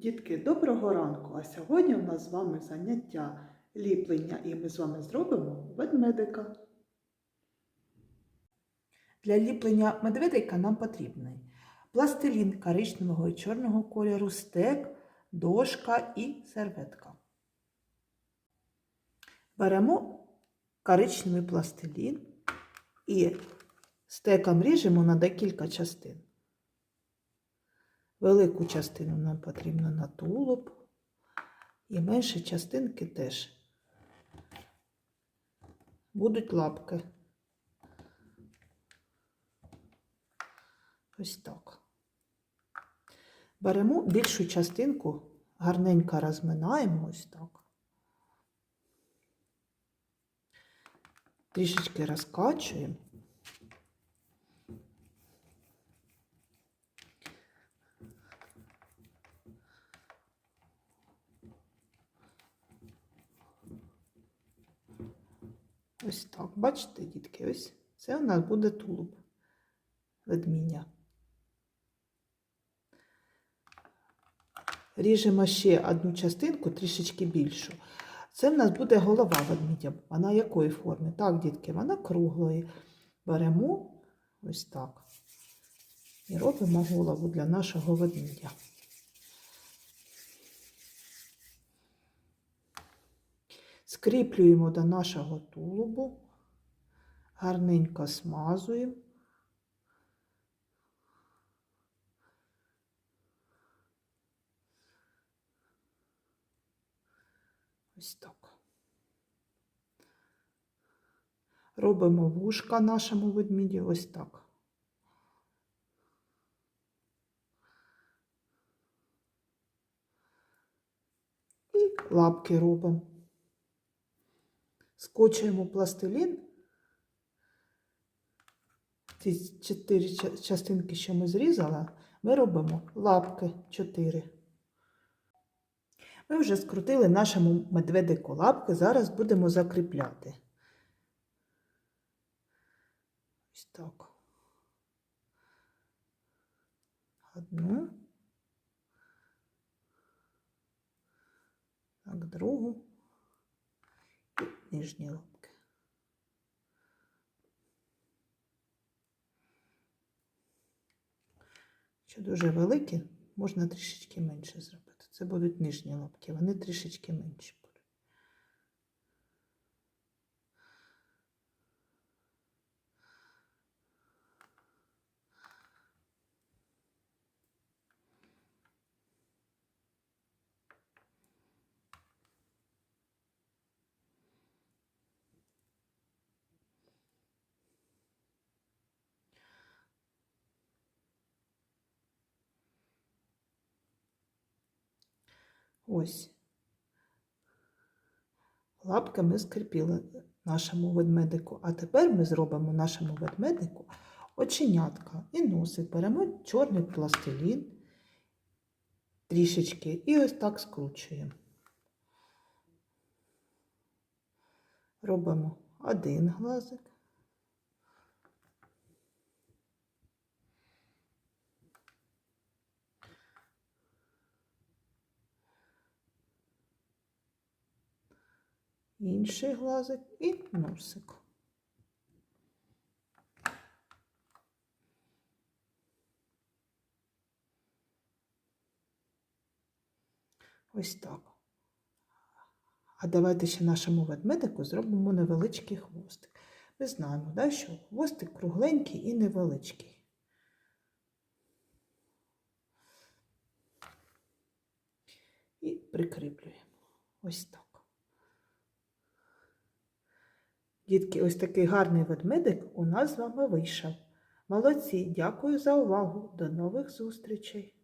Дітки, доброго ранку! А сьогодні у нас з вами заняття ліплення, і ми з вами зробимо ведмедика. Для ліплення медведика нам потрібний пластилін коричневого і чорного кольору, стек, дошка і серветка. Беремо коричневий пластилін і стеком ріжемо на декілька частин. Велику частину нам потрібно на тулуб, і менші частинки теж будуть лапки. Ось так. Беремо більшу частинку, гарненько розминаємо ось так. Трішечки розкачуємо. Ось так. Бачите, дітки, ось це у нас буде тулуб ведмідя. Ріжемо ще одну частинку, трішечки більшу. Це в нас буде голова ведмідя. Вона якої форми? Так, дітки, вона круглої. Беремо ось так. І робимо голову для нашого ведмідя. Скріплюємо до нашого тулубу, гарненько смазуємо. Ось так. Робимо вушка нашому ведміді ось так. І лапки робимо. Скочуємо пластилін. Ці чотири частинки, що ми зрізали, ми робимо лапки чотири. Ми вже скрутили нашому медведику лапки, зараз будемо закріпляти. Ось так. Одну. Так, другу нижні лобки. Якщо дуже великі, можна трішечки менше зробити. Це будуть нижні лобки, вони трішечки менші будуть. Ось. Лапки ми скріпили нашому ведмедику. А тепер ми зробимо нашому ведмедику оченятка і носик. Беремо чорний пластилін трішечки і ось так скручуємо. Робимо один глазик. Інший глазик і носик. Ось так. А давайте ще нашому ведмедику зробимо невеличкий хвостик. Ми знаємо, да, що хвостик кругленький і невеличкий. І прикріплюємо. Ось так. Дітки, ось такий гарний ведмедик у нас з вами вийшов. Молодці, дякую за увагу. До нових зустрічей!